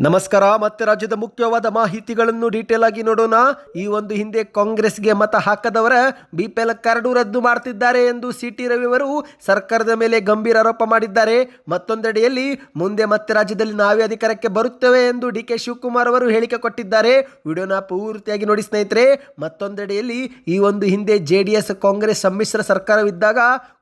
ನಮಸ್ಕಾರ, ಮತ್ತೆ ರಾಜ್ಯದ ಮುಖ್ಯವಾದ ಮಾಹಿತಿಗಳನ್ನು ಡೀಟೇಲ್ ಆಗಿ ನೋಡೋಣ. ಈ ಒಂದು ಹಿಂದೆ ಕಾಂಗ್ರೆಸ್ಗೆ ಮತ ಹಾಕದವರ ಬಿಪಿಎಲ್ ಕರಡು ರದ್ದು ಮಾಡ್ತಿದ್ದಾರೆ ಎಂದು ಸಿ ಟಿ ರವಿ ಅವರು ಸರ್ಕಾರದ ಮೇಲೆ ಗಂಭೀರ ಆರೋಪ ಮಾಡಿದ್ದಾರೆ. ಮತ್ತೊಂದೆಡೆಯಲ್ಲಿ ಮುಂದೆ ಮತ್ತೆ ರಾಜ್ಯದಲ್ಲಿ ನಾವೇ ಅಧಿಕಾರಕ್ಕೆ ಬರುತ್ತೇವೆ ಎಂದು ಡಿ ಕೆ ಶಿವಕುಮಾರ್ ಅವರು ಹೇಳಿಕೆ ಕೊಟ್ಟಿದ್ದಾರೆ. ವಿಡಿಯೋನ ಪೂರ್ತಿಯಾಗಿ ನೋಡಿ ಸ್ನೇಹಿತರೆ, ಮತ್ತೊಂದೆಡೆಯಲ್ಲಿ ಈ ಒಂದು ಹಿಂದೆ ಜೆ ಡಿ ಎಸ್ ಕಾಂಗ್ರೆಸ್ ಸಮ್ಮಿಶ್ರ ಸರ್ಕಾರವಿದ್ದಾಗ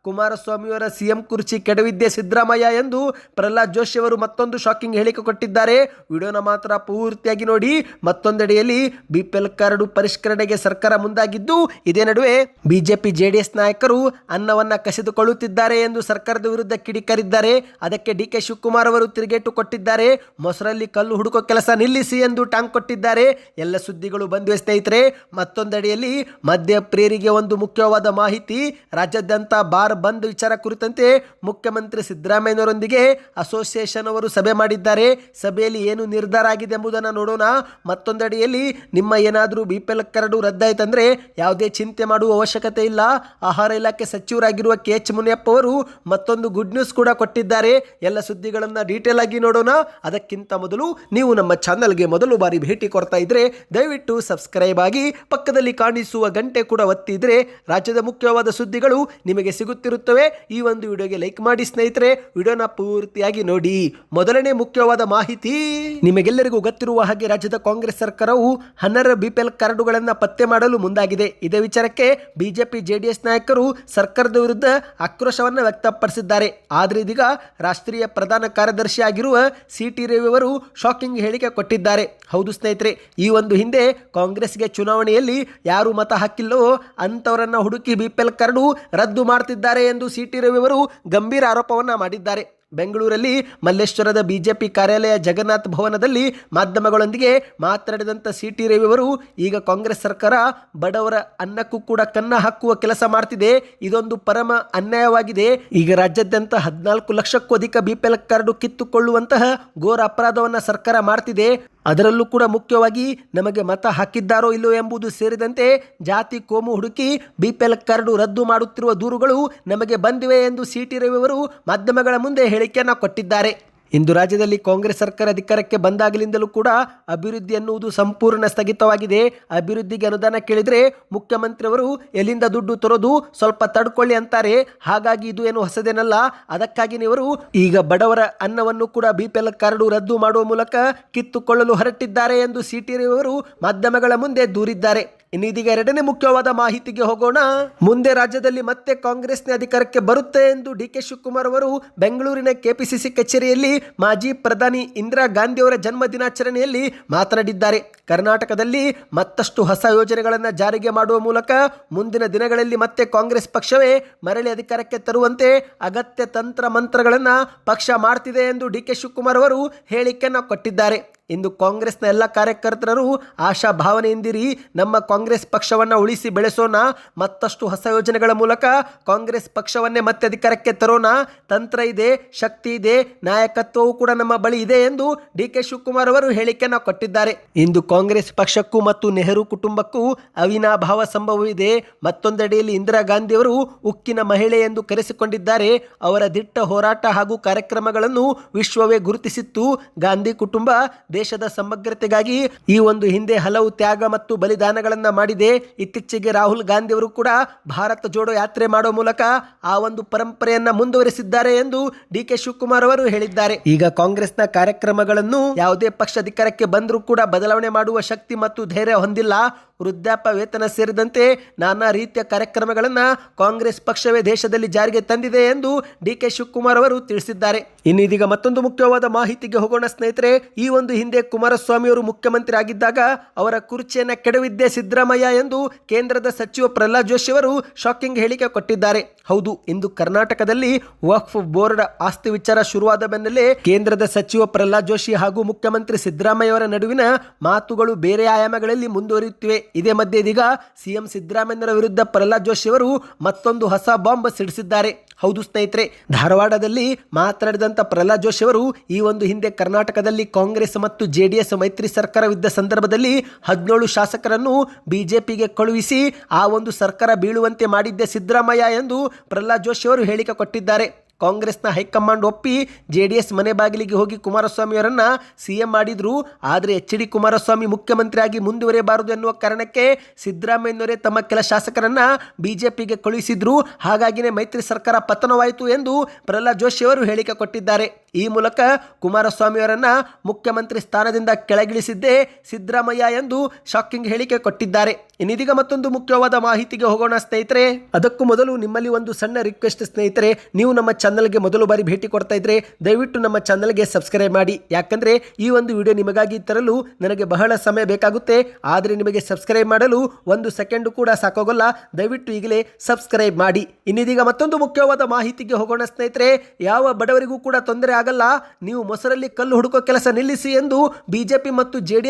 ಕುಮಾರಸ್ವಾಮಿಯವರ ಸಿಎಂ ಕುರ್ಚಿ ಕೆಡವಿದ್ದೆ ಸಿದ್ದರಾಮಯ್ಯ ಎಂದು ಪ್ರಹ್ಲಾದ್ ಜೋಶಿ ಅವರು ಮತ್ತೊಂದು ಶಾಕಿಂಗ್ ಹೇಳಿಕೆ ಕೊಟ್ಟಿದ್ದಾರೆ. ವಿಡಿಯೋನ ಮಾತ್ರ ಪೂರ್ತಿಯಾಗಿ ನೋಡಿ, ಮತ್ತೊಂದೆಡೆಯಲ್ಲಿ ಬಿಪಿಎಲ್ ಕಾರ್ಡು ಪರಿಷ್ಕರಣೆಗೆ ಸರ್ಕಾರ ಮುಂದಾಗಿದ್ದು, ಇದೇ ನಡುವೆ ಬಿಜೆಪಿ ಜೆಡಿಎಸ್ ನಾಯಕರು ಅನ್ನವನ್ನ ಕಸಿದುಕೊಳ್ಳುತ್ತಿದ್ದಾರೆ ಎಂದು ಸರ್ಕಾರದ ವಿರುದ್ಧ ಕಿಡಿಕರಿದ್ದಾರೆ. ಅದಕ್ಕೆ ಡಿ ಕೆ ಶಿವಕುಮಾರ್ ಅವರು ತಿರುಗೇಟು ಕೊಟ್ಟಿದ್ದಾರೆ. ಮೊಸರಲ್ಲಿ ಕಲ್ಲು ಹುಡುಕೋ ಕೆಲಸ ನಿಲ್ಲಿಸಿ ಎಂದು ಟಾಂಗ್ ಕೊಟ್ಟಿದ್ದಾರೆ. ಎಲ್ಲ ಸುದ್ದಿಗಳು ಬಂದಿವೆ ಸ್ನೇಹಿತರೆ. ಮತ್ತೊಂದೆಡೆಯಲ್ಲಿ ಮದ್ಯ ಪ್ರೇರಿಗೆ ಒಂದು ಮುಖ್ಯವಾದ ಮಾಹಿತಿ, ರಾಜ್ಯಾದ್ಯಂತ ಬಾರ್ ಬಂದ್ ವಿಚಾರ ಕುರಿತಂತೆ ಮುಖ್ಯಮಂತ್ರಿ ಸಿದ್ದರಾಮಯ್ಯನವರೊಂದಿಗೆ ಅಸೋಸಿಯೇಷನ್ ಅವರು ಸಭೆ ಮಾಡಿದ್ದಾರೆ. ಸಭೆಯಲ್ಲಿ ಏನು ನಿರ್ಧಾರ ಆಗಿದೆ ಎಂಬುದನ್ನು ನೋಡೋಣ. ಮತ್ತೊಂದಡಿಯಲ್ಲಿ ನಿಮ್ಮ ಏನಾದರೂ ಬಿ ಪಿ ಎಲ್ ಕರಡು ರದ್ದಾಯ್ತಂದ್ರೆ ಯಾವುದೇ ಚಿಂತೆ ಮಾಡುವ ಅವಶ್ಯಕತೆ ಇಲ್ಲ. ಆಹಾರ ಇಲಾಖೆ ಸಚಿವರಾಗಿರುವ ಕೆ ಎಚ್ ಮುನಿಯಪ್ಪ ಅವರು ಮತ್ತೊಂದು ಗುಡ್ ನ್ಯೂಸ್ ಕೂಡ ಕೊಟ್ಟಿದ್ದಾರೆ. ಎಲ್ಲ ಸುದ್ದಿಗಳನ್ನು ಡೀಟೇಲ್ ಆಗಿ ನೋಡೋಣ. ಅದಕ್ಕಿಂತ ಮೊದಲು ನೀವು ನಮ್ಮ ಚಾನಲ್ಗೆ ಮೊದಲು ಬಾರಿ ಭೇಟಿ ಕೊಡ್ತಾ ಇದ್ರೆ ದಯವಿಟ್ಟು ಸಬ್ಸ್ಕ್ರೈಬ್ ಆಗಿ ಪಕ್ಕದಲ್ಲಿ ಕಾಣಿಸುವ ಗಂಟೆ ಕೂಡ ಒತ್ತಿದ್ರೆ ರಾಜ್ಯದ ಮುಖ್ಯವಾದ ಸುದ್ದಿಗಳು ನಿಮಗೆ ಸಿಗುತ್ತಿರುತ್ತವೆ. ಈ ಒಂದು ವಿಡಿಯೋಗೆ ಲೈಕ್ ಮಾಡಿ ಸ್ನೇಹಿತರೆ, ವಿಡಿಯೋನ ಪೂರ್ತಿಯಾಗಿ ನೋಡಿ. ಮೊದಲನೇ ಮುಖ್ಯವಾದ ಮಾಹಿತಿ. ನಿಮಗೆಲ್ಲರಿಗೂ ಗೊತ್ತಿರುವ ಹಾಗೆ ರಾಜ್ಯದ ಕಾಂಗ್ರೆಸ್ ಸರ್ಕಾರವು ಹನ್ನೆರಡು ಬಿಪಿಎಲ್ ಕಾರ್ಡುಗಳನ್ನು ಪತ್ತೆ ಮಾಡಲು ಮುಂದಾಗಿದೆ. ಇದೇ ವಿಚಾರಕ್ಕೆ ಬಿಜೆಪಿ ಜೆಡಿಎಸ್ ನಾಯಕರು ಸರ್ಕಾರದ ವಿರುದ್ಧ ಆಕ್ರೋಶವನ್ನು ವ್ಯಕ್ತಪಡಿಸಿದ್ದಾರೆ. ಆದರೆ ಇದೀಗ ರಾಷ್ಟ್ರೀಯ ಪ್ರಧಾನ ಕಾರ್ಯದರ್ಶಿ ಆಗಿರುವ ಸಿ ಟಿ ರವಿ ಅವರು ಶಾಕಿಂಗ್ ಹೇಳಿಕೆ ಕೊಟ್ಟಿದ್ದಾರೆ. ಹೌದು ಸ್ನೇಹಿತರೆ, ಈ ಒಂದು ಹಿಂದೆ ಕಾಂಗ್ರೆಸ್ಗೆ ಚುನಾವಣೆಯಲ್ಲಿ ಯಾರು ಮತ ಹಾಕಿಲ್ಲೋ ಅಂಥವರನ್ನು ಹುಡುಕಿ ಬಿಪಿಎಲ್ ಕಾರ್ಡು ರದ್ದು ಮಾಡ್ತಿದ್ದಾರೆ ಎಂದು ಸಿ ಟಿ ರವಿ ಅವರು ಗಂಭೀರ ಆರೋಪವನ್ನು ಮಾಡಿದ್ದಾರೆ. ಬೆಂಗಳೂರಲ್ಲಿ ಮಲ್ಲೇಶ್ವರದ ಬಿಜೆಪಿ ಕಾರ್ಯಾಲಯ ಜಗನ್ನಾಥ್ ಭವನದಲ್ಲಿ ಮಾಧ್ಯಮಗಳೊಂದಿಗೆ ಮಾತನಾಡಿದಂಥ ಸಿ ಟಿ ರವಿ ಅವರು, ಈಗ ಕಾಂಗ್ರೆಸ್ ಸರ್ಕಾರ ಬಡವರ ಅನ್ನಕ್ಕೂ ಕೂಡ ಕನ್ನ ಹಾಕುವ ಕೆಲಸ ಮಾಡ್ತಿದೆ, ಇದೊಂದು ಪರಮ ಅನ್ಯಾಯವಾಗಿದೆ. ಈಗ ರಾಜ್ಯಾದ್ಯಂತ ಹದಿನಾಲ್ಕು ಲಕ್ಷಕ್ಕೂ ಅಧಿಕ ಬಿಪಿಎಲ್ ಕಾರ್ಡು ಕಿತ್ತುಕೊಳ್ಳುವಂತಹ ಘೋರ ಅಪರಾಧವನ್ನು ಸರ್ಕಾರ ಮಾಡ್ತಿದೆ. ಅದರಲ್ಲೂ ಕೂಡ ಮುಖ್ಯವಾಗಿ ನಮಗೆ ಮತ ಹಾಕಿದ್ದಾರೋ ಇಲ್ಲೋ ಎಂಬುದು ಸೇರಿದಂತೆ ಜಾತಿ, ಕೋಮು, ಹುಡುಕಿ ಬಿಪಿಎಲ್ ಕಾರ್ಡು ರದ್ದು ಮಾಡುತ್ತಿರುವ ದೂರುಗಳು ನಮಗೆ ಬಂದಿವೆ ಎಂದು ಸಿ ಟಿ ರವಿ ಅವರು ಮಾಧ್ಯಮಗಳ ಮುಂದೆ ಹೇಳಿಕೆಯನ್ನು ಕೊಟ್ಟಿದ್ದಾರೆ. ಇಂದು ರಾಜ್ಯದಲ್ಲಿ ಕಾಂಗ್ರೆಸ್ ಸರ್ಕಾರ ಅಧಿಕಾರಕ್ಕೆ ಬಂದಾಗಲಿಂದಲೂ ಕೂಡ ಅಭಿವೃದ್ಧಿ ಎನ್ನುವುದು ಸಂಪೂರ್ಣ ಸ್ಥಗಿತವಾಗಿದೆ. ಅಭಿವೃದ್ಧಿಗೆ ಅನುದಾನ ಕೇಳಿದರೆ ಮುಖ್ಯಮಂತ್ರಿಯವರು ಎಲ್ಲಿಂದ ದುಡ್ಡು ತರೋದು ಸ್ವಲ್ಪ ತಡ್ಕೊಳ್ಳಿ ಅಂತಾರೆ. ಹಾಗಾಗಿ ಇದು ಏನು ಹೊಸದೇನಲ್ಲ. ಅದಕ್ಕಾಗಿ ನೀವರು ಈಗ ಬಡವರ ಅನ್ನವನ್ನು ಕೂಡ ಬಿಪಿಎಲ್ ಕಾರ್ಡು ರದ್ದು ಮಾಡುವ ಮೂಲಕ ಕಿತ್ತುಕೊಳ್ಳಲು ಹೊರಟಿದ್ದಾರೆ ಎಂದು ಸಿಟಿ ಅವರು ಮಾಧ್ಯಮಗಳ ಮುಂದೆ ದೂರಿದ್ದಾರೆ. ಇನ್ನು ಇದೀಗ ಎರಡನೇ ಮುಖ್ಯವಾದ ಮಾಹಿತಿಗೆ ಹೋಗೋಣ. ಮುಂದೆ ರಾಜ್ಯದಲ್ಲಿ ಮತ್ತೆ ಕಾಂಗ್ರೆಸ್ನ ಅಧಿಕಾರಕ್ಕೆ ಬರುತ್ತೆ ಎಂದು ಡಿ ಕೆ ಶಿವಕುಮಾರ್ ಅವರು ಬೆಂಗಳೂರಿನ ಕೆಪಿಸಿಸಿ ಕಚೇರಿಯಲ್ಲಿ ಮಾಜಿ ಪ್ರಧಾನಿ ಇಂದಿರಾ ಗಾಂಧಿಯವರ ಜನ್ಮ ದಿನಾಚರಣೆಯಲ್ಲಿ ಮಾತನಾಡಿದ್ದಾರೆ. ಕರ್ನಾಟಕದಲ್ಲಿ ಮತ್ತಷ್ಟು ಹೊಸ ಯೋಜನೆಗಳನ್ನು ಜಾರಿಗೆ ಮಾಡುವ ಮೂಲಕ ಮುಂದಿನ ದಿನಗಳಲ್ಲಿ ಮತ್ತೆ ಕಾಂಗ್ರೆಸ್ ಪಕ್ಷವೇ ಮರಳಿ ಅಧಿಕಾರಕ್ಕೆ ತರುವಂತೆ ಅಗತ್ಯ ತಂತ್ರ ಮಂತ್ರಗಳನ್ನು ಪಕ್ಷ ಮಾಡ್ತಿದೆ ಎಂದು ಡಿ ಕೆ ಶಿವಕುಮಾರ್ ಅವರು ಹೇಳಿಕೆಯನ್ನು ಕೊಟ್ಟಿದ್ದಾರೆ. ಇಂದು ಕಾಂಗ್ರೆಸ್ನ ಎಲ್ಲ ಕಾರ್ಯಕರ್ತರು ಆಶಾ ಭಾವನೆಯಿಂದಿರಿ ನಮ್ಮ ಕಾಂಗ್ರೆಸ್ ಪಕ್ಷವನ್ನು ಉಳಿಸಿ ಬೆಳೆಸೋಣ, ಮತ್ತಷ್ಟು ಹೊಸ ಯೋಜನೆಗಳ ಮೂಲಕ ಕಾಂಗ್ರೆಸ್ ಪಕ್ಷವನ್ನೇ ಮತ್ತೆ ಅಧಿಕಾರಕ್ಕೆ ತರೋಣ. ತಂತ್ರ ಇದೆ, ಶಕ್ತಿ ಇದೆ, ನಾಯಕತ್ವವು ಕೂಡ ನಮ್ಮ ಬಳಿ ಇದೆ ಎಂದು ಡಿ ಕೆ ಶಿವಕುಮಾರ್ ಅವರು ಹೇಳಿಕೆಯನ್ನು ಕೊಟ್ಟಿದ್ದಾರೆ. ಇಂದು ಕಾಂಗ್ರೆಸ್ ಪಕ್ಷಕ್ಕೂ ಮತ್ತು ನೆಹರು ಕುಟುಂಬಕ್ಕೂ ಅವಿನಾಭಾವ ಸಂಭವವಿದೆ ಮತ್ತೊಂದೆಡೆಯಲ್ಲಿ ಇಂದಿರಾ ಗಾಂಧಿಯವರು ಉಕ್ಕಿನ ಮಹಿಳೆ ಎಂದು ಕರೆಸಿಕೊಂಡಿದ್ದಾರೆ. ಅವರ ದಿಟ್ಟ ಹೋರಾಟ ಹಾಗೂ ಕಾರ್ಯಕ್ರಮಗಳನ್ನು ವಿಶ್ವವೇ ಗುರುತಿಸಿತ್ತು. ಗಾಂಧಿ ಕುಟುಂಬ ದೇಶದ ಸಮಗ್ರತೆಗಾಗಿ ಈ ಒಂದು ಹಿಂದೆ ಹಲವು ತ್ಯಾಗ ಮತ್ತು ಬಲಿದಾನಗಳನ್ನ ಮಾಡಿದೆ. ಇತ್ತೀಚೆಗೆ ರಾಹುಲ್ ಗಾಂಧಿ ಅವರು ಕೂಡ ಭಾರತ ಜೋಡೋ ಯಾತ್ರೆ ಮಾಡೋ ಮೂಲಕ ಆ ಒಂದು ಪರಂಪರೆಯನ್ನ ಮುಂದುವರಿಸಿದ್ದಾರೆ ಎಂದು ಡಿ ಕೆ ಶಿವಕುಮಾರ್ ಅವರು ಹೇಳಿದ್ದಾರೆ. ಈಗ ಕಾಂಗ್ರೆಸ್ನ ಕಾರ್ಯಕ್ರಮಗಳನ್ನು ಯಾವುದೇ ಪಕ್ಷ ಅಧಿಕಾರಕ್ಕೆ ಬಂದರೂ ಕೂಡ ಬದಲಾವಣೆ ಮಾಡುವ ಶಕ್ತಿ ಮತ್ತು ಧೈರ್ಯ ಹೊಂದಿಲ್ಲ. ವೃದ್ಧಾಪ್ಯ ವೇತನ ಸೇರಿದಂತೆ ನಾನಾ ರೀತಿಯ ಕಾರ್ಯಕ್ರಮಗಳನ್ನು ಕಾಂಗ್ರೆಸ್ ಪಕ್ಷವೇ ದೇಶದಲ್ಲಿ ಜಾರಿಗೆ ತಂದಿದೆ ಎಂದು ಡಿ ಕೆ ಶಿವಕುಮಾರ್ ಅವರು ತಿಳಿಸಿದ್ದಾರೆ. ಇನ್ನು ಇದೀಗ ಮತ್ತೊಂದು ಮುಖ್ಯವಾದ ಮಾಹಿತಿಗೆ ಹೋಗೋಣ ಸ್ನೇಹಿತರೆ, ಈ ಒಂದು ಹಿಂದೆ ಕುಮಾರಸ್ವಾಮಿ ಅವರು ಮುಖ್ಯಮಂತ್ರಿ ಆಗಿದ್ದಾಗ ಅವರ ಕುರ್ಚಿಯನ್ನು ಕೆಡವಿದ್ದೆ ಸಿದ್ದರಾಮಯ್ಯ ಎಂದು ಕೇಂದ್ರದ ಸಚಿವ ಪ್ರಹ್ಲಾದ್ ಜೋಶಿ ಅವರು ಶಾಕಿಂಗ್ ಹೇಳಿಕೆ ಕೊಟ್ಟಿದ್ದಾರೆ. ಹೌದು, ಇಂದು ಕರ್ನಾಟಕದಲ್ಲಿ ವಕ್ಫ್ ಬೋರ್ಡ್ ಆಸ್ತಿ ವಿಚಾರ ಶುರುವಾದ ಬೆನ್ನಲ್ಲೇ ಕೇಂದ್ರದ ಸಚಿವ ಪ್ರಹ್ಲಾದ್ ಜೋಶಿ ಹಾಗೂ ಮುಖ್ಯಮಂತ್ರಿ ಸಿದ್ದರಾಮಯ್ಯ ಅವರ ನಡುವಿನ ಮಾತುಗಳು ಬೇರೆ ಆಯಾಮಗಳಲ್ಲಿ ಮುಂದುವರಿಯುತ್ತಿವೆ. ಇದೇ ಮಧ್ಯೆ ಇದೀಗ ಸಿಎಂ ಸಿದ್ದರಾಮಯ್ಯರ ವಿರುದ್ಧ ಪ್ರಹ್ಲಾದ್ ಜೋಶಿ ಅವರು ಮತ್ತೊಂದು ಹೊಸ ಬಾಂಬ್ ಸಿಡಿಸಿದ್ದಾರೆ. ಹೌದು ಸ್ನೇಹಿತರೆ, ಧಾರವಾಡದಲ್ಲಿ ಮಾತನಾಡಿದಂಥ ಪ್ರಹ್ಲಾದ್ ಜೋಶಿ ಅವರು ಈ ಒಂದು ಹಿಂದೆ ಕರ್ನಾಟಕದಲ್ಲಿ ಕಾಂಗ್ರೆಸ್ ಮತ್ತು ಜೆ ಡಿ ಎಸ್ ಮೈತ್ರಿ ಸರ್ಕಾರವಿದ್ದ ಸಂದರ್ಭದಲ್ಲಿ ಹದಿನೇಳು ಶಾಸಕರನ್ನು ಬಿಜೆಪಿಗೆ ಕಳುಹಿಸಿ ಆ ಒಂದು ಸರ್ಕಾರ ಬೀಳುವಂತೆ ಮಾಡಿದ್ದೆ ಸಿದ್ದರಾಮಯ್ಯ ಎಂದು ಪ್ರಹ್ಲಾದ್ ಜೋಶಿ ಅವರು ಹೇಳಿಕೆ ಕೊಟ್ಟಿದ್ದಾರೆ. ಕಾಂಗ್ರೆಸ್ನ ಹೈಕಮಾಂಡ್ ಒಪ್ಪಿ ಜೆ ಡಿ ಎಸ್ ಮನೆ ಬಾಗಿಲಿಗೆ ಹೋಗಿ ಕುಮಾರಸ್ವಾಮಿಯವರನ್ನು ಸಿಎಂ ಮಾಡಿದ್ರು. ಆದರೆ ಎಚ್ ಡಿ ಕುಮಾರಸ್ವಾಮಿ ಮುಖ್ಯಮಂತ್ರಿಯಾಗಿ ಮುಂದುವರಿಯಬಾರದು ಎನ್ನುವ ಕಾರಣಕ್ಕೆ ಸಿದ್ದರಾಮಯ್ಯನವರೇ ತಮ್ಮ ಕೆಲ ಶಾಸಕರನ್ನ ಬಿಜೆಪಿಗೆ ಕಳುಹಿಸಿದ್ರು. ಹಾಗಾಗಿನೇ ಮೈತ್ರಿ ಸರ್ಕಾರ ಪತನವಾಯಿತು ಎಂದು ಪ್ರಹ್ಲಾದ್ ಜೋಶಿ ಅವರು ಹೇಳಿಕೆ ಕೊಟ್ಟಿದ್ದಾರೆ. ಈ ಮೂಲಕ ಕುಮಾರಸ್ವಾಮಿಯವರನ್ನು ಮುಖ್ಯಮಂತ್ರಿ ಸ್ಥಾನದಿಂದ ಕೆಳಗಿಳಿಸಿದ್ದೇ ಸಿದ್ದರಾಮಯ್ಯ ಎಂದು ಶಾಕಿಂಗ್ ಹೇಳಿಕೆ ಕೊಟ್ಟಿದ್ದಾರೆ. ಇನ್ನಿದೀಗ ಮತ್ತೊಂದು ಮುಖ್ಯವಾದ ಮಾಹಿತಿಗೆ ಹೋಗೋಣ ಸ್ನೇಹಿತರೆ. ಅದಕ್ಕೂ ಮೊದಲು ನಿಮ್ಮಲ್ಲಿ ಒಂದು ಸಣ್ಣ ರಿಕ್ವೆಸ್ಟ್ ಸ್ನೇಹಿತರೆ. ನೀವು ನಮ್ಮ ಚಾನಲ್ಗೆ ಮೊದಲು ಬಾರಿ ಭೇಟಿ ಕೊಡ್ತಾ ಇದ್ರೆ ದಯವಿಟ್ಟು ನಮ್ಮ ಚಾನಲ್ಗೆ ಸಬ್ಸ್ಕ್ರೈಬ್ ಮಾಡಿ. ಯಾಕಂದ್ರೆ ಈ ಒಂದು ವಿಡಿಯೋ ನಿಮಗಾಗಿ ತರಲು ನನಗೆ ಬಹಳ ಸಮಯ ಬೇಕಾಗುತ್ತೆ. ಆದರೆ ನಿಮಗೆ ಸಬ್ಸ್ಕ್ರೈಬ್ ಮಾಡಲು ಒಂದು ಸೆಕೆಂಡ್ ಕೂಡ ಸಾಕಾಗೋಲ್ಲ. ದಯವಿಟ್ಟು ಈಗಲೇ ಸಬ್ಸ್ಕ್ರೈಬ್ ಮಾಡಿ. ಇನ್ನಿದೀಗ ಮತ್ತೊಂದು ಮುಖ್ಯವಾದ ಮಾಹಿತಿಗೆ ಹೋಗೋಣ ಸ್ನೇಹಿತರೆ. ಯಾವ ಬಡವರಿಗೂ ಕೂಡ ತೊಂದರೆ ಆಗಲ್ಲ, ನೀವು ಮೊಸರಲ್ಲಿ ಕಲ್ಲು ಹುಡುಕೋ ಕೆಲಸ ನಿಲ್ಲಿಸಿ ಎಂದು ಬಿಜೆಪಿ ಮತ್ತು ಜೆ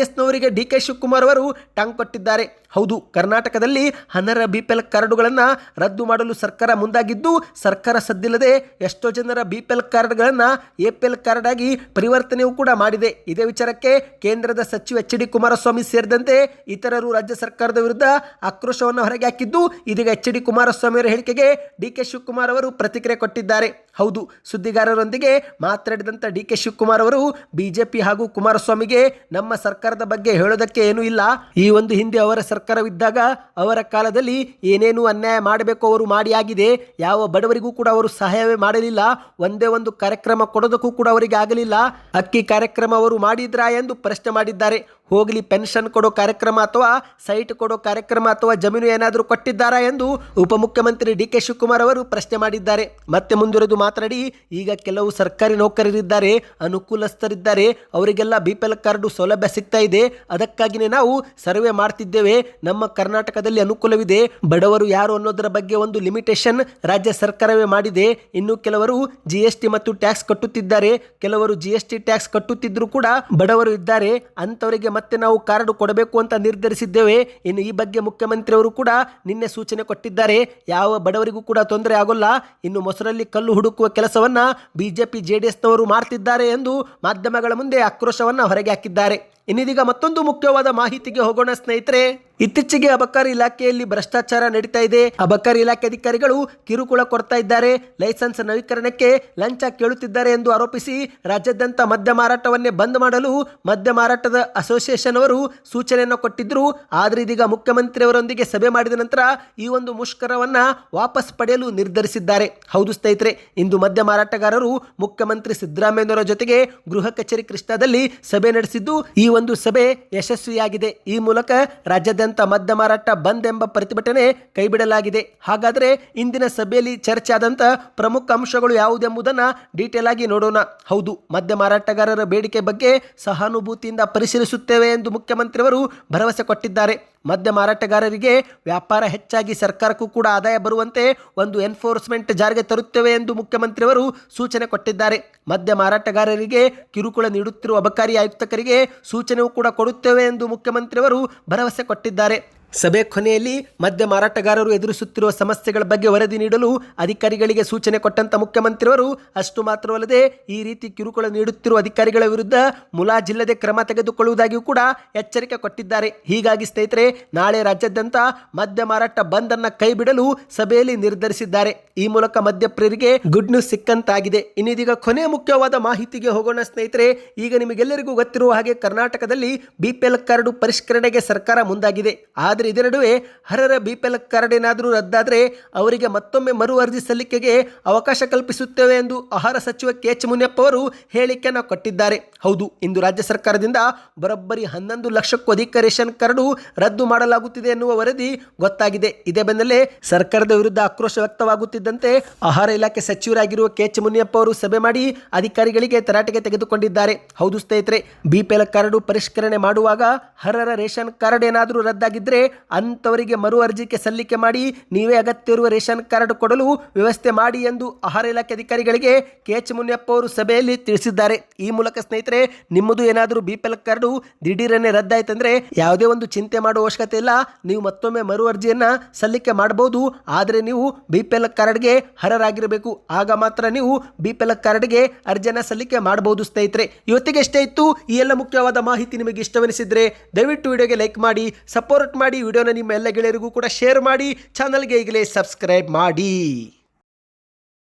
ಡಿ ಕೆ ಶಿವಕುಮಾರ್ ಅವರು ಟಾಂಗ್ ಕೊಟ್ಟಿದ್ದಾರೆ. ಹೌದು, ಕರ್ನಾಟಕದಲ್ಲಿ ಹನರ ಬಿ ಪಿ ಎಲ್ ಕಾರ್ಡುಗಳನ್ನು ರದ್ದು ಮಾಡಲು ಸರ್ಕಾರ ಮುಂದಾಗಿದ್ದು, ಸರ್ಕಾರ ಸದ್ದಿಲ್ಲದೆ ಎಷ್ಟೋ ಜನರ ಬಿ ಪಿ ಎಲ್ ಕಾರ್ಡ್ಗಳನ್ನು ಎ ಪಿ ಎಲ್ ಕಾರ್ಡ್ ಆಗಿ ಪರಿವರ್ತನೆಯೂ ಕೂಡ ಮಾಡಿದೆ. ಇದೇ ವಿಚಾರಕ್ಕೆ ಕೇಂದ್ರದ ಸಚಿವ ಎಚ್ ಡಿ ಕುಮಾರಸ್ವಾಮಿ ಸೇರಿದಂತೆ ಇತರರು ರಾಜ್ಯ ಸರ್ಕಾರದ ವಿರುದ್ಧ ಆಕ್ರೋಶವನ್ನು ಹೊರಗೆ ಹಾಕಿದ್ದು, ಇದೀಗ ಎಚ್ ಡಿ ಕುಮಾರಸ್ವಾಮಿ ಅವರ ಹೇಳಿಕೆಗೆ ಡಿ ಕೆ ಶಿವಕುಮಾರ್ ಅವರು ಪ್ರತಿಕ್ರಿಯೆ ಕೊಟ್ಟಿದ್ದಾರೆ. ಹೌದು, ಸುದ್ದಿಗಾರರೊಂದಿಗೆ ಮಾತನಾಡಿದಂಥ ಡಿ ಕೆ ಶಿವಕುಮಾರ್ ಅವರು ಬಿಜೆಪಿ ಹಾಗೂ ಕುಮಾರಸ್ವಾಮಿಗೆ ನಮ್ಮ ಸರ್ಕಾರದ ಬಗ್ಗೆ ಹೇಳೋದಕ್ಕೆ ಏನೂ ಇಲ್ಲ. ಈ ಒಂದು ಹಿಂದೆ ಅವರ ಸರ್ಕಾರವಿದ್ದಾಗ ಅವರ ಕಾಲದಲ್ಲಿ ಏನೇನು ಅನ್ಯಾಯ ಮಾಡಬೇಕು ಅವರು ಮಾಡಿ ಆಗಿದೆ. ಯಾವ ಬಡವರಿಗೂ ಕೂಡ ಅವರು ಸಹಾಯವೇ ಮಾಡಲಿಲ್ಲ. ಒಂದೇ ಒಂದು ಕಾರ್ಯಕ್ರಮ ಕೊಡೋದಕ್ಕೂ ಕೂಡ ಅವರಿಗೆ ಆಗಲಿಲ್ಲ. ಅಕ್ಕಿ ಕಾರ್ಯಕ್ರಮ ಅವರು ಮಾಡಿದ್ರಾ ಎಂದು ಪ್ರಶ್ನೆ ಮಾಡಿದ್ದಾರೆ. ಹೋಗಲಿ, ಪೆನ್ಷನ್ ಕೊಡೋ ಕಾರ್ಯಕ್ರಮ ಅಥವಾ ಸೈಟ್ ಕೊಡೋ ಕಾರ್ಯಕ್ರಮ ಅಥವಾ ಜಮೀನು ಏನಾದರೂ ಕೊಟ್ಟಿದ್ದಾರಾ ಎಂದು ಉಪಮುಖ್ಯಮಂತ್ರಿ ಡಿ ಕೆ ಶಿವಕುಮಾರ್ ಅವರು ಪ್ರಶ್ನೆ ಮಾಡಿದ್ದಾರೆ. ಮತ್ತೆ ಮುಂದುವರೆದು ಮಾತನಾಡಿ, ಈಗ ಕೆಲವು ಸರ್ಕಾರಿ ನೌಕರರಿದ್ದಾರೆ, ಅನುಕೂಲಸ್ಥರಿದ್ದಾರೆ, ಅವರಿಗೆಲ್ಲ ಬಿ ಪಿ ಎಲ್ ಕಾರ್ಡು ಸೌಲಭ್ಯ ಸಿಗ್ತಾ ಇದೆ. ಅದಕ್ಕಾಗಿಯೇ ನಾವು ಸರ್ವೆ ಮಾಡ್ತಿದ್ದೇವೆ. ನಮ್ಮ ಕರ್ನಾಟಕದಲ್ಲಿ ಅನುಕೂಲವಿದೆ. ಬಡವರು ಯಾರು ಅನ್ನೋದರ ಬಗ್ಗೆ ಒಂದು ಲಿಮಿಟೇಷನ್ ರಾಜ್ಯ ಸರ್ಕಾರವೇ ಮಾಡಿದೆ. ಇನ್ನು ಕೆಲವರು ಜಿ ಟಿ ಮತ್ತು ಟ್ಯಾಕ್ಸ್ ಕಟ್ಟುತ್ತಿದ್ದಾರೆ. ಕೆಲವರು ಜಿ ಟಿ ಟ್ಯಾಕ್ಸ್ ಕಟ್ಟುತ್ತಿದ್ರು ಕೂಡ ಬಡವರು ಇದ್ದಾರೆ. ಅಂತವರಿಗೆ ಮತ್ತೆ ನಾವು ಕಾರ್ಡ್ ಕೊಡಬೇಕು ಅಂತ ನಿರ್ಧರಿಸಿದ್ದೇವೆ. ಇನ್ನು ಈ ಬಗ್ಗೆ ಮುಖ್ಯಮಂತ್ರಿ ಅವರು ಕೂಡ ನಿನ್ನೆ ಸೂಚನೆ ಕೊಟ್ಟಿದ್ದಾರೆ. ಯಾವ ಬಡವರಿಗೂ ಕೂಡ ತೊಂದರೆ ಆಗೋಲ್ಲ. ಇನ್ನು ಮೊಸರಲ್ಲಿ ಕಲ್ಲು ಹುಡುಕುವ ಕೆಲಸವನ್ನ ಬಿಜೆಪಿ ಜೆಡಿಎಸ್ನವರು ಮಾಡ್ತಿದ್ದಾರೆ ಎಂದು ಮಾಧ್ಯಮಗಳ ಮುಂದೆ ಆಕ್ರೋಶವನ್ನು ಹೊರಗೆ ಹಾಕಿದ್ದಾರೆ. ಇನ್ನಿದೀಗ ಮತ್ತೊಂದು ಮುಖ್ಯವಾದ ಮಾಹಿತಿಗೆ ಹೋಗೋಣ ಸ್ನೇಹಿತರೆ, ಇತ್ತೀಚೆಗೆ ಅಬಕಾರಿ ಇಲಾಖೆಯಲ್ಲಿ ಭ್ರಷ್ಟಾಚಾರ ನಡೀತಾ ಇದೆ. ಅಬಕಾರಿ ಇಲಾಖೆ ಅಧಿಕಾರಿಗಳು ಕಿರುಕುಳ ಕೊಡ್ತಾ ಇದ್ದಾರೆ. ಲೈಸೆನ್ಸ್ ನವೀಕರಣಕ್ಕೆ ಲಂಚ ಕೇಳುತ್ತಿದ್ದಾರೆ ಎಂದು ಆರೋಪಿಸಿ ರಾಜ್ಯಾದ್ಯಂತ ಮದ್ಯ ಮಾರಾಟವನ್ನೇ ಬಂದ್ ಮಾಡಲು ಮದ್ಯ ಮಾರಾಟದ ಅಸೋಸಿಯೇಷನ್ ಅವರು ಸೂಚನೆಯನ್ನು ಕೊಟ್ಟಿದ್ರು. ಆದರೆ ಇದೀಗ ಮುಖ್ಯಮಂತ್ರಿಯವರೊಂದಿಗೆ ಸಭೆ ಮಾಡಿದ ನಂತರ ಈ ಒಂದು ಮುಷ್ಕರವನ್ನ ವಾಪಸ್ ಪಡೆಯಲು ನಿರ್ಧರಿಸಿದ್ದಾರೆ. ಹೌದು ಸ್ನೇಹಿತರೆ, ಇಂದು ಮದ್ಯ ಮಾರಾಟಗಾರರು ಮುಖ್ಯಮಂತ್ರಿ ಸಿದ್ದರಾಮಯ್ಯನವರ ಜೊತೆಗೆ ಗೃಹ ಕಚೇರಿ ಕೃಷ್ಣಾದಲ್ಲಿ ಸಭೆ ನಡೆಸಿದ್ದು ಈ ಒಂದು ಸಭೆ ಯಶಸ್ವಿಯಾಗಿದೆ. ಈ ಮೂಲಕ ರಾಜ್ಯಾದ್ಯಂತ ಮದ್ಯ ಮಾರಾಟ ಬಂದ್ ಎಂಬ ಪ್ರತಿಭಟನೆ ಕೈಬಿಡಲಾಗಿದೆ. ಹಾಗಾದರೆ ಇಂದಿನ ಸಭೆಯಲ್ಲಿ ಚರ್ಚೆ ಆದಂಥ ಪ್ರಮುಖ ಅಂಶಗಳು ಯಾವುದೆಂಬುದನ್ನು ಡೀಟೇಲ್ ಆಗಿ ನೋಡೋಣ. ಹೌದು ಮದ್ಯ ಮಾರಾಟಗಾರರ ಬೇಡಿಕೆ ಬಗ್ಗೆ ಸಹಾನುಭೂತಿಯಿಂದ ಪರಿಶೀಲಿಸುತ್ತೇವೆ ಎಂದು ಮುಖ್ಯಮಂತ್ರಿಯವರು ಭರವಸೆ ಕೊಟ್ಟಿದ್ದಾರೆ. ಮದ್ಯ ಮಾರಾಟಗಾರರಿಗೆ ವ್ಯಾಪಾರ ಹೆಚ್ಚಾಗಿ ಸರ್ಕಾರಕ್ಕೂ ಕೂಡ ಆದಾಯ ಬರುವಂತೆ ಒಂದು ಎನ್ಫೋರ್ಸ್ಮೆಂಟ್ ಜಾರಿಗೆ ತರುತ್ತೇವೆ ಎಂದು ಮುಖ್ಯಮಂತ್ರಿಯವರು ಸೂಚನೆ ಕೊಟ್ಟಿದ್ದಾರೆ. ಮದ್ಯ ಮಾರಾಟಗಾರರಿಗೆ ಕಿರುಕುಳ ನೀಡುತ್ತಿರುವ ಅಬಕಾರಿ ಆಯುಕ್ತಕರಿಗೆ ಸೂಚನೆಯೂ ಕೂಡ ಕೊಡುತ್ತೇವೆ ಎಂದು ಮುಖ್ಯಮಂತ್ರಿಯವರು ಭರವಸೆ ಕೊಟ್ಟಿದ್ದಾರೆ. ಸಭೆ ಕೊನೆಯಲ್ಲಿ ಮದ್ಯ ಮಾರಾಟಗಾರರು ಎದುರಿಸುತ್ತಿರುವ ಸಮಸ್ಯೆಗಳ ಬಗ್ಗೆ ವರದಿ ನೀಡಲು ಅಧಿಕಾರಿಗಳಿಗೆ ಸೂಚನೆ ಕೊಟ್ಟಂತ ಮುಖ್ಯಮಂತ್ರಿಯವರು, ಅಷ್ಟು ಮಾತ್ರವಲ್ಲದೆ ಈ ರೀತಿ ಕಿರುಕುಳ ನೀಡುತ್ತಿರುವ ಅಧಿಕಾರಿಗಳ ವಿರುದ್ಧ ಮುಲಾಜಿಲ್ಲದೆ ಕ್ರಮ ತೆಗೆದುಕೊಳ್ಳುವುದಾಗಿಯೂ ಕೂಡ ಎಚ್ಚರಿಕೆ ಕೊಟ್ಟಿದ್ದಾರೆ. ಹೀಗಾಗಿ ಸ್ನೇಹಿತರೆ, ನಾಳೆ ರಾಜ್ಯಾದ್ಯಂತ ಮದ್ಯ ಮಾರಾಟ ಬಂದ್ ಅನ್ನ ಕೈ ಬಿಡಲು ಸಭೆಯಲ್ಲಿ ನಿರ್ಧರಿಸಿದ್ದಾರೆ. ಈ ಮೂಲಕ ಮದ್ಯಪ್ರಿಯರಿಗೆ ಗುಡ್ ನ್ಯೂಸ್ ಸಿಕ್ಕಂತಾಗಿದೆ. ಇನ್ನಿದೀಗ ಕೊನೆ ಮುಖ್ಯವಾದ ಮಾಹಿತಿಗೆ ಹೋಗೋಣ ಸ್ನೇಹಿತರೆ. ಈಗ ನಿಮಗೆಲ್ಲರಿಗೂ ಗೊತ್ತಿರುವ ಹಾಗೆ ಕರ್ನಾಟಕದಲ್ಲಿ ಬಿಪಿಎಲ್ ಕಾರ್ಡ್ ಪರಿಷ್ಕರಣೆಗೆ ಸರ್ಕಾರ ಮುಂದಾಗಿದೆ. ಆದರೆ ಇದರ ನಡುವೆ ಹರರ ಬಿಪಿಎಲ್ ಕಾರ್ಡ್ ಏನಾದರೂ ರದ್ದಾದರೆ ಅವರಿಗೆ ಮತ್ತೊಮ್ಮೆ ಮರು ಅರ್ಜಿ ಸಲ್ಲಿಕೆಗೆ ಅವಕಾಶ ಕಲ್ಪಿಸುತ್ತೇವೆ ಎಂದು ಆಹಾರ ಸಚಿವ ಕೆ ಎಚ್ ಮುನಿಯಪ್ಪ ಅವರು ಹೇಳಿಕೆಯನ್ನು ಕೊಟ್ಟಿದ್ದಾರೆ. ಹೌದು, ಇಂದು ರಾಜ್ಯ ಸರ್ಕಾರದಿಂದ ಬರೋಬ್ಬರಿ ಹನ್ನೊಂದು ಲಕ್ಷಕ್ಕೂ ಅಧಿಕ ರೇಷನ್ ಕಾರ್ಡು ರದ್ದು ಮಾಡಲಾಗುತ್ತಿದೆ ಎನ್ನುವ ವರದಿ ಗೊತ್ತಾಗಿದೆ. ಇದೇ ಬೆನ್ನಲ್ಲೇ ಸರ್ಕಾರದ ವಿರುದ್ಧ ಆಕ್ರೋಶ ವ್ಯಕ್ತವಾಗುತ್ತಿದ್ದಂತೆ ಆಹಾರ ಇಲಾಖೆ ಸಚಿವರಾಗಿರುವ ಕೆ ಎಚ್ ಮುನಿಯಪ್ಪ ಅವರು ಸಭೆ ಮಾಡಿ ಅಧಿಕಾರಿಗಳಿಗೆ ತರಾಟೆಗೆ ತೆಗೆದುಕೊಂಡಿದ್ದಾರೆ. ಹೌದು ಸ್ನೇಹಿತರೆ ಬಿಪಿಎಲ್ ಕಾರ್ಡು ಪರಿಷ್ಕರಣೆ ಮಾಡುವಾಗ ಹರರ ರೇಷನ್ ಕಾರ್ಡ್ ಏನಾದರೂ ರದ್ದಾಗಿದ್ದರೆ ಅಂಥವರಿಗೆ ಮರು ಅರ್ಜಿಗೆ ಸಲ್ಲಿಕೆ ಮಾಡಿ ನೀವೇ ಅಗತ್ಯವಿರುವ ರೇಷನ್ ಕಾರ್ಡ್ ಕೊಡಲು ವ್ಯವಸ್ಥೆ ಮಾಡಿ ಎಂದು ಆಹಾರ ಇಲಾಖೆ ಅಧಿಕಾರಿಗಳಿಗೆ ಕೆ ಎಚ್ ಮುನಿಯಪ್ಪ ಅವರು ಸಭೆಯಲ್ಲಿ ತಿಳಿಸಿದ್ದಾರೆ. ಈ ಮೂಲಕ ಸ್ನೇಹಿತರೆ, ನಿಮ್ಮದು ಏನಾದರೂ ಬಿ ಪಿ ಎಲ್ ಕಾರ್ಡು ದಿಢೀರನೆ ರದ್ದಾಯ್ತಂದ್ರೆ ಯಾವುದೇ ಒಂದು ಚಿಂತೆ ಮಾಡುವ ಅವಶ್ಯಕತೆ ಇಲ್ಲ. ನೀವು ಮತ್ತೊಮ್ಮೆ ಮರು ಅರ್ಜಿಯನ್ನ ಸಲ್ಲಿಕೆ ಮಾಡಬಹುದು. ಆದರೆ ನೀವು ಬಿ ಪಿ ಎಲ್ ಕಾರ್ಡ್ಗೆ ಹರರಾಗಿರಬೇಕು ಆಗ ಮಾತ್ರ ನೀವು ಬಿ ಪಿ ಎಲ್ ಕಾರ್ಡ್ಗೆ ಅರ್ಜಿಯನ್ನು ಸಲ್ಲಿಕೆ ಮಾಡಬಹುದು ಸ್ನೇಹಿತರೆ. ಇವತ್ತಿಗೆ ಎಷ್ಟೇ ಇತ್ತು. ಈ ಎಲ್ಲ ಮುಖ್ಯವಾದ ಮಾಹಿತಿ ನಿಮಗೆ ಇಷ್ಟವೆನಿಸಿದ್ರೆ ದಯವಿಟ್ಟು ವಿಡಿಯೋಗೆ ಲೈಕ್ ಮಾಡಿ, ಸಪೋರ್ಟ್ ಮಾಡಿ. ವಿಡಿಯೋನ ನಿಮ್ಮ ಎಲ್ಲ ಗೆಳೆಯರಿಗೂ ಕೂಡ ಶೇರ್ ಮಾಡಿ. ಚಾನಲ್ಗೆ ಈಗಲೇ ಸಬ್ಸ್ಕ್ರೈಬ್ ಮಾಡಿ.